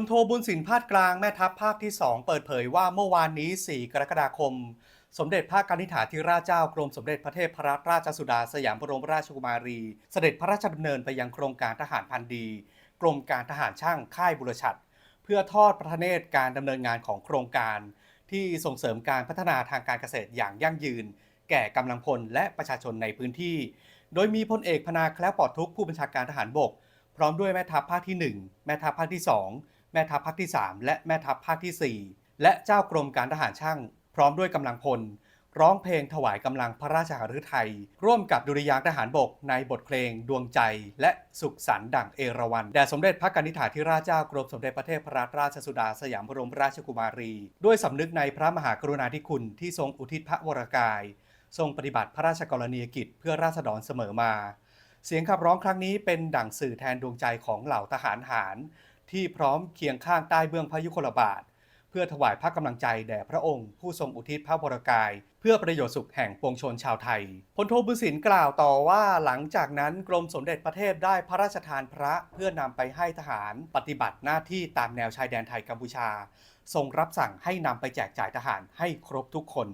ลโทบุญสินภาคกลางแม่ทัพภาคที่ 2 เปิดเผยว่าเมื่อวานนี้ 4 กรกฎาคม สมเด็จพระกนิษฐาธิราชเจ้ากรมสมเด็จพระเทพรัตนราชสุดาสยามบรมราชกุมารี เสด็จพระราชดำเนินไปยังโครงการทหารพันดี กรมการทหารช่างค่ายบุรชัด เพื่อทอดพระเนตรการดำเนินงานของโครงการ ที่ส่งเสริมการพัฒนาทางการเกษตรอย่างยั่งยืน แก่กำลังพลและประชาชนในพื้นที่ โดยมีพลเอกพนาแคล้วปลอดทุกผู้บัญชาการทหารบก พร้อมด้วยแม่ทัพภาคที่ 1 แม่ทัพภาคที่ 2 ม่ทัพภาคที่ 3 และแม่ทัพภาคที่ 4 และเจ้ากรมการทหารช่าง พร้อมด้วยกำลังพล ร้องเพลงถวายกำลังพระราชหฤทัยร่วมกับดุริยางทหารบกในบทเพลงดวงใจ และสุขสันต์ดั่งเอราวัณแด่สมเด็จพระกนิษฐาธิราชเจ้ากรมสมเด็จพระเทพรัตนราชสุดาสยามบรมราชกุมารี ด้วยสำนึกในพระมหากรุณาธิคุณที่ทรงอุทิศพระวรกาย ทรงปฏิบัติพระราชกรณียกิจเพื่อราษฎรเสมอมา เสียงขับร้องครั้งนี้เป็นดั่งสื่อแทนดวงใจของเหล่าทหารหาร ที่พร้อมเคียงข้างใต้เบื้องพระยุคลบาท เพื่อถวายพระกำลังใจแด่พระองค์ ผู้ทรงอุทิศพระวรกาย เพื่อประโยชน์สุขแห่งปวงชนชาวไทยพลโทบุญสินกล่าวต่อว่าหลังจากนั้นกรมสมเด็จพระเทพได้พระราชทานพระเพื่อนำไปให้ทหารปฏิบัติหน้าที่ตามแนวชายแดนไทยกัมพูชา ทรงรับสั่งให้นำไปแจกจ่ายทหารให้ครบทุกคน